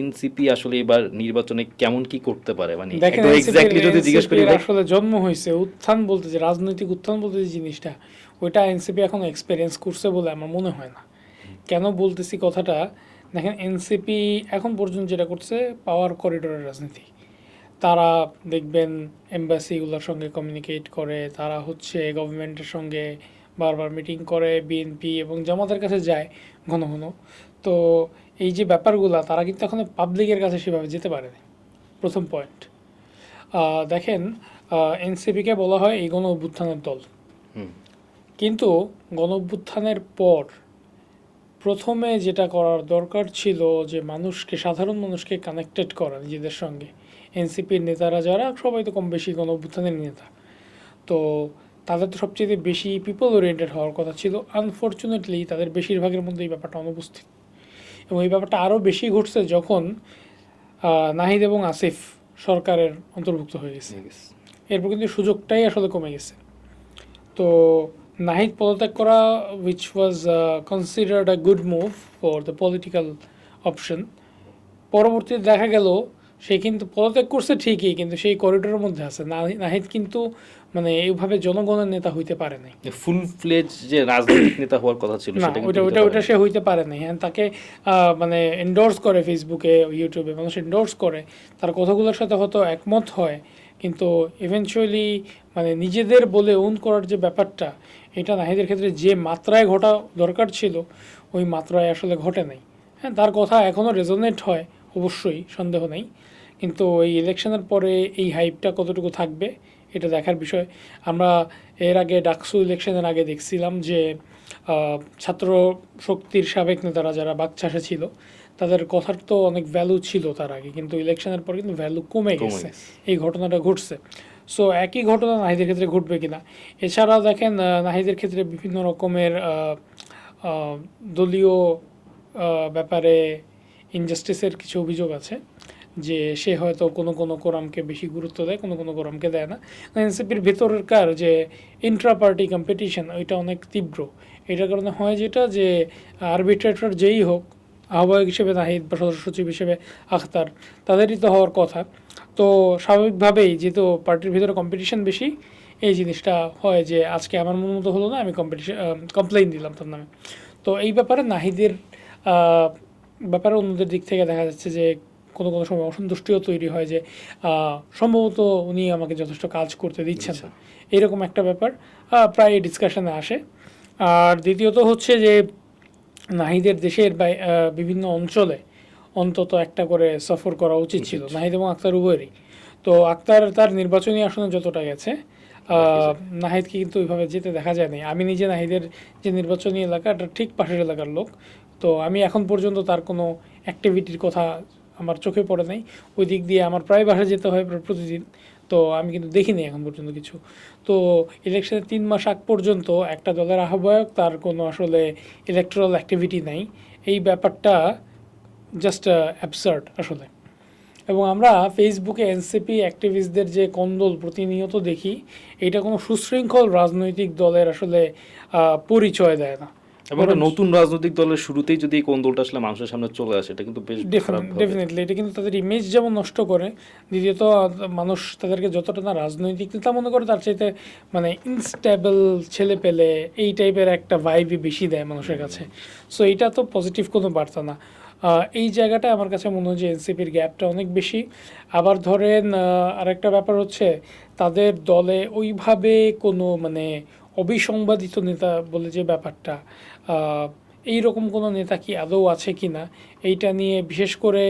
NCP আসলে এবার নির্বাচনে কেমন কি করতে পারে? মানে এক্স্যাক্টলি যদি জিজ্ঞেস করি আসলে জন্ম হয়েছে উত্থান বলতে যে রাজনৈতিক উত্থান বলতে যে জিনিসটা ওইটা এনসিপি এখন এক্সপেরিয়েন্স করছে বলে আমার মনে হয় না। কেন বলতেছি কথাটা? দেখেন এনসিপি এখন পর্যন্ত যেটা করছে পাওয়ার করিডোরের রাজনীতি। তারা দেখবেন এম্বাসিগুলোর সঙ্গে কমিউনিকেট করে তারা হচ্ছে গভর্নমেন্টের সঙ্গে বারবার মিটিং করে বিএনপি এবং জামাতের কাছে যায় ঘন ঘন। তো এই যে ব্যাপারগুলো তারা কিন্তু এখন পাবলিকের কাছে সেভাবে যেতে পারেনি। প্রথম পয়েন্ট দেখেন এনসিপিকে বলা হয় এই গণ অভ্যুত্থানের দল কিন্তু গণ অভ্যুত্থানের পর প্রথমে যেটা করার দরকার ছিল যে মানুষকে সাধারণ মানুষকে কানেক্টেড করা নিজেদের সঙ্গে। এনসিপির নেতারা যারা সবাই তো কম বেশি গণ অভ্যুত্থানের নেতা। তো তাদের তো সবচেয়ে বেশি পিপল ওরিয়েন্টেড হওয়ার কথা ছিল। আনফর্চুনেটলি তাদের বেশিরভাগের মধ্যে এই ব্যাপারটা অনুপস্থিত এবং এই ব্যাপারটা আরও বেশি ঘটছে যখন নাহিদ এবং আসিফ সরকারের অন্তর্ভুক্ত হয়ে গেছে। এরপর কিন্তু সুযোগটাই আসলে কমে গেছে। তো নাহিদ পদত্যাগ করা which was considered a good move for the political option পরবর্তীতে দেখা গেল সে কিন্তু পদত্যাগ করছে ঠিকই কিন্তু সেই করিডোরের মধ্যে আছে। নাহিদ কিন্তু মানে এইভাবে জনগণের নেতা হইতে পারে নাই। ফুল ফ্লেজ যে রাজনৈতিক নেতা হওয়ার কথা ছিল না ওইটা ওইটা পারেনি। সে হইতে পারে নাই। হ্যাঁ তাকে মানে এন্ডোর্স করে ফেসবুকে ইউটিউবে মানুষ এন্ডোর্স করে। তার কথাগুলোর সাথে হয়তো একমত হয় কিন্তু ইভেনচুয়ালি মানে নিজেদের বলে উন করার যে ব্যাপারটা এটা নাহিদের ক্ষেত্রে যে মাত্রায় ঘটা দরকার ছিল ওই মাত্রায় আসলে ঘটে নাই। হ্যাঁ তার কথা এখনও রেজোনেট হয় অবশ্যই সন্দেহ নেই। কিন্তু এই ইলেকশনের পরে এই হাইপটা কতটুকু থাকবে এটা দেখার বিষয়। আমরা এর আগে ডাকসু ইলেকশনের আগে দেখছিলাম যে ছাত্র শক্তির সাবেক নেতারা যারা বাকচাষে ছিল তাদের কথার তো অনেক ভ্যালু ছিল তার আগে কিন্তু ইলেকশনের পর কিন্তু ভ্যালু কমে গেছে। এই ঘটনাটা ঘটছে। সো একই ঘটনা নাহিদের ক্ষেত্রে ঘটবে কিনা? এছাড়াও দেখেন নাহিদের ক্ষেত্রে বিভিন্ন রকমের দলীয় ব্যাপারে ইনজাস্টিসের কিছু অভিযোগ আছে। যে সে হয়তো কোনো কোনো কোরামকে বেশি গুরুত্ব দেয়, কোনো কোনো কোরামকে দেয় না। এনসিপির ভেতরকার যে ইন্ট্রা পার্টি কম্পিটিশন ওইটা অনেক তীব্র। এটার কারণে হয় যেটা যে আরবিট্রেটর যেই হোক, আহ্বায়ক হিসেবে নাহিদ বা সদস্য সচিব হিসেবে আখতার, তাদেরই তো হওয়ার কথা। তো স্বাভাবিকভাবেই যেহেতু পার্টির ভিতরে কম্পিটিশন বেশি, এই জিনিসটা হয় যে, আজকে আমার মন মতো হলো না, আমি কম্পিটিশন কমপ্লেইন দিলাম তার নামে। তো এই ব্যাপারে নাহিদের ব্যাপারে অন্যদের দিক থেকে দেখা যাচ্ছে যে কোনো কোনো সময় অসন্তুষ্টিও তৈরি হয় যে সম্ভবত উনি আমাকে যথেষ্ট কাজ করতে দিচ্ছেন না। এরকম একটা ব্যাপার। প্রায় ডিসকাশনে আসে। আর দ্বিতীয়ত হচ্ছে যে নাহিদের দেশের বিভিন্ন অঞ্চলে অন্তত একটা করে সফর করা উচিত ছিল নাহিদ এবং আক্তার উভয়েরই। তো আক্তার তার নির্বাচনী আসনে যতটা গেছে নাহিদকে কিন্তু ওইভাবে যেতে দেখা যায়নি। আমি নিজে নাহিদের যে নির্বাচনী এলাকাটা ঠিক পাশের এলাকার লোক। তো আমি এখন পর্যন্ত তার কোনো অ্যাক্টিভিটির কথা আমার চোখে পড়ে নাই। ওই দিক দিয়ে আমার প্রায় বাসায় যেতে হয় প্র- প্রতিদিন। তো আমি কিন্তু দেখিনি এখন পর্যন্ত কিছু। তো ইলেকশনের তিন মাস আগ পর্যন্ত একটা দলের আহ্বায়ক, তার কোনো আসলে ইলেকট্রাল অ্যাক্টিভিটি নাই। এই ব্যাপারটা জাস্ট অ্যাবসার্ড আসলে। এবং আমরা ফেসবুকে এনসিপি অ্যাক্টিভিস্টদের যে কন্দল প্রতিনিয়ত দেখি এটা কোনো সুশৃঙ্খল রাজনৈতিক দলের আসলে পরিচয় দেয় না। এবং একটা নতুন রাজনৈতিক দলের শুরুতেই যদি এই কোন্দলটা আসলে মানুষের সামনে চলে আসে এটা কিন্তু বেশ ডেফিনেটলি এটা কিন্তু তাদের ইমেজ যেমন নষ্ট করে দ্বিতীয়ত মানুষ তাদেরকে যতটা না রাজনৈতিক নেতা মনে করে তার চাইতে মানে ইনস্টেবল ছেলে পেলে এই টাইপের একটা ভাইবই বেশি দেয় মানুষের কাছে। সো এটা তো পজিটিভ কোনো বার্তা না। এই জায়গাটা আমার কাছে মনে হয় যে এনসিপির গ্যাপটা অনেক বেশি। আবার ধরেন আরেকটা ব্যাপার হচ্ছে তাদের দলে ওইভাবে কোনো মানে অবিসংবাদিত নেতা বলে যে ব্যাপারটা এই রকম কোনো নেতা কি আদৌ আছে কি না এইটা নিয়ে বিশেষ করে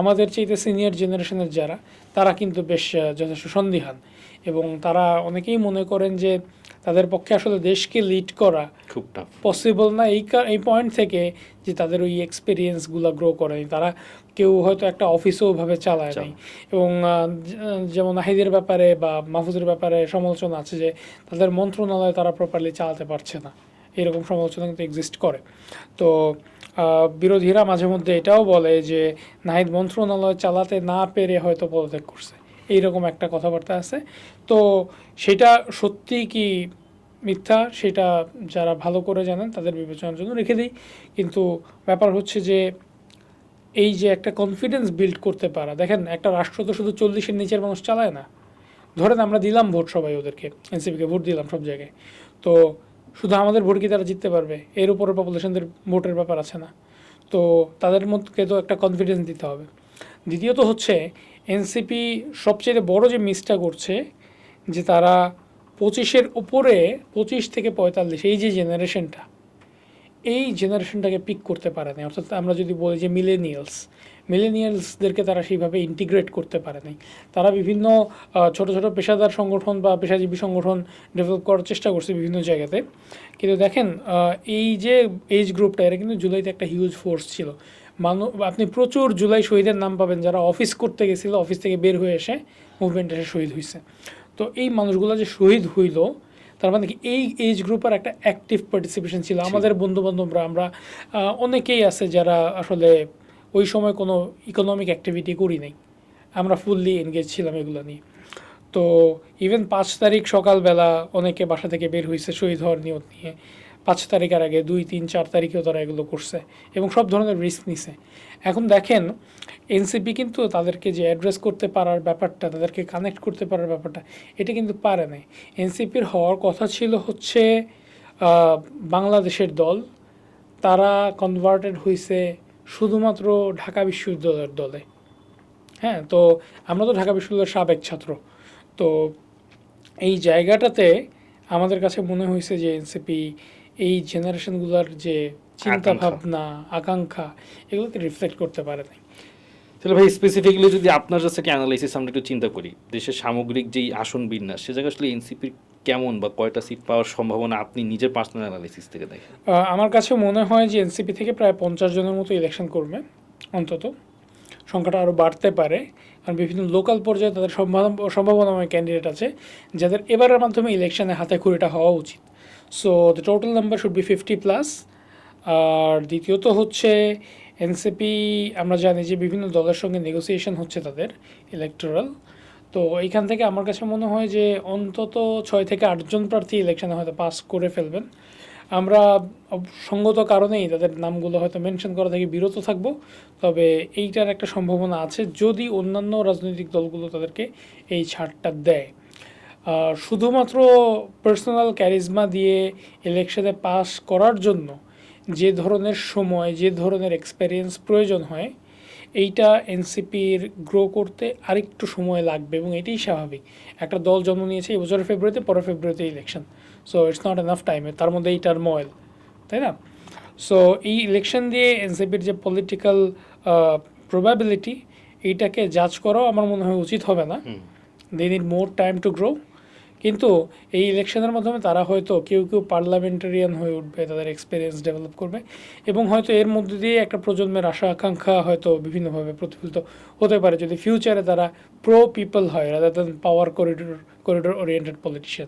আমাদের চাইতে সিনিয়র জেনারেশনের যারা তারা কিন্তু বেশ যথেষ্ট সন্দিহান। এবং তারা অনেকেই মনে করেন যে তাদের পক্ষে আসলে দেশকে লিড করা খুব টাফ পসিবল না। এই এই পয়েন্ট থেকে যে তাদের ওই এক্সপিরিয়েন্সগুলো গ্রো করেনি তারা কেউ হয়তো একটা অফিসও ভাবে চালায় নাই। এবং যেমন নাহিদের ব্যাপারে বা মাহফুজের ব্যাপারে সমালোচনা আছে যে তাদের মন্ত্রণালয় তারা প্রপারলি চালাতে পারছে না। এরকম সমালোচনা কিন্তু এক্সিস্ট করে। তো বিরোধীরা মাঝে মধ্যে এটাও বলে যে, নাহিদ মন্ত্রণালয় চালাতে না পেরে হয়তো পদত্যাগ করছে। এইরকম একটা কথাবার্তা আছে। তো, সেটা সত্যি কি মিথ্যা? সেটা যারা ভালো করে জানেন তাদের বিবেচনার জন্য রেখে দিই। কিন্তু ব্যাপার হচ্ছে যে, এই যে একটা কনফিডেন্স বিল্ড করতে পারা, দেখেন একটা রাষ্ট্র তো শুধু চল্লিশের নিচের মানুষ চালায় না। ধরেন আমরা দিলাম ভোট সবাই ওদেরকে এনসিপিকে ভোট দিলাম সব জায়গায়। তো শুধু আমাদের ভোট কি তারা জিততে পারবে? এর উপরে পপুলেশনদের ভোটের ব্যাপার আছে না। তো তাদের মধ্যে তো একটা কনফিডেন্স দিতে হবে। দ্বিতীয়ত হচ্ছে এনসিপি সবচেয়ে বড় যে মিসটা করছে, যে তারা পঁচিশের উপরে পঁচিশ থেকে পঁয়তাল্লিশ, এই যে জেনারেশনটা এই জেনারেশনটাকে পিক করতে পারে না অর্থাৎ আমরা যদি বলি যে মিলেনিয়ালস মিলেনিয়ালসদেরকে তারা সেইভাবে ইন্টিগ্রেট করতে পারে নাই তারা বিভিন্ন ছোট ছোট পেশাদার সংগঠন বা পেশাজীবী সংগঠন ডেভেলপ করার চেষ্টা করছে বিভিন্ন জায়গাতে। কিন্তু দেখেন এই যে এজ গ্রুপটা এরা কিন্তু জুলাইতে একটা হিউজ ফোর্স ছিল। মানুষ আপনি প্রচুর জুলাই শহীদের নাম পাবেন। যারা অফিস করতে গেছিল অফিস থেকে বের হয়ে এসে মুভমেন্ট এসে শহীদ হয়েছে তো এই মানুষগুলো যে শহীদ হইল তার মানে কি এই এজ গ্রুপের একটা অ্যাক্টিভ পার্টিসিপেশন ছিল। আমাদের বন্ধু বান্ধবরা আমরা অনেকেই আছে যারা আসলে ওই সময় কোনো ইকোনমিক অ্যাক্টিভিটি করি নাই। আমরা ফুললি এনগেজ ছিলাম এগুলো নিয়ে। তো ইভেন পাঁচ তারিখ সকালবেলা অনেকে বাসা থেকে বের হয়েছে শহীদ হওয়ার নিয়ত নিয়ে। পাঁচ তারিখের আগে, দুই, তিন, চার তারিখেও তারা এগুলো করছে এবং সব ধরনের রিস্ক নিছে। এখন দেখেন এনসিপি কিন্তু তাদেরকে যে অ্যাড্রেস করতে পারার ব্যাপারটা, তাদেরকে কানেক্ট করতে পারার ব্যাপারটা, এটা কিন্তু পারে নাই। এনসিপির হওয়ার কথা ছিল হচ্ছে বাংলাদেশের দল। তারা কনভার্টেড হয়েছে শুধুমাত্র ঢাকা বিশ্ববিদ্যালয়ের দলে। হ্যাঁ তো আমরা তো ঢাকা বিশ্ববিদ্যালয়ের সাবেক ছাত্র। তো এই জায়গাটাতে আমাদের কাছে মনে হয়েছে যে এনসিপি এই জেনারেশনগুলোর যে চিন্তা ভাবনা আকাঙ্ক্ষা এগুলোকে রিফ্লেক্ট করতে পারে নাই। তাহলে ভাই স্পেসিফিকলি যদি আপনার কাছে থেকে অ্যানালাইসিস আমরা একটু চিন্তা করি দেশের সামগ্রিক যেই আসন বিন্যাস সে জায়গায় আসলে এনসিপির কেমন বা কয়টা সিট পাওয়ার সম্ভাবনা আপনি নিজের পার্সোনাল অ্যানালাইসিস থেকে দেখেন? আমার কাছে মনে হয় যে এনসিপি থেকে প্রায় পঞ্চাশ জনের মতো ইলেকশন করবে অন্তত। সংখ্যাটা আরও বাড়তে পারে কারণ বিভিন্ন লোকাল পর্যায়ে তাদের সম্ভাবনা সম্ভাবনাময় ক্যান্ডিডেট আছে যাদের এবারের মাধ্যমে ইলেকশনে হাতে খড়িটা হওয়া উচিত। So the total number should be fifty plus আর দ্বিতীয়ত হচ্ছে এনসিপি আমরা জানি যে বিভিন্ন দলের সঙ্গে নেগোসিয়েশন হচ্ছে তাদের ইলেকটোরাল তো এইখান থেকে আমার কাছে মনে হয় যে অন্তত ছয় থেকে আটজন প্রার্থী ইলেকশনে হয়তো পাস করে ফেলবেন। আমরা সঙ্গত কারণেই তাদের নামগুলো হয়তো মেনশন করা থেকে বিরত থাকব, তবে এইটার একটা সম্ভাবনা আছে যদি অন্যান্য রাজনৈতিক দলগুলো তাদেরকে এই ছাড়টা দেয়। শুধুমাত্র পার্সোনাল ক্যারিজমা দিয়ে ইলেকশনে পাস করার জন্য যে ধরনের সময় যে ধরনের এক্সপেরিয়েন্স প্রয়োজন হয় এইটা এনসিপির গ্রো করতে আরেকটু সময় লাগবে এবং এটাই স্বাভাবিক। একটা দল জন্ম নিয়েছে এই বছরের ফেব্রুয়ারিতে পরের ফেব্রুয়ারিতে election so it's not enough টাইমে তার মধ্যে এই টার্ময়েল তাই না? সো এই ইলেকশন দিয়ে এনসিপির যে পলিটিক্যাল প্রবাবিলিটি এইটাকে জাজ করাও আমার মনে হয় উচিত হবে না। They need more time to grow কিন্তু এই ইলেকশনের মাধ্যমে তারা হয়তো কেউ কেউ পার্লামেন্টারিয়ান হয়ে উঠবে, তাদের এক্সপিরিয়েন্স ডেভেলপ করবে এবং হয়তো এর মধ্যে দিয়ে একটা প্রজন্মের আশা আকাঙ্ক্ষা হয়তো বিভিন্নভাবে প্রতিফলিত হতে পারে। যদি ফিউচারে তারা প্রো পিপল হয় rather than power corridor corridor oriented politician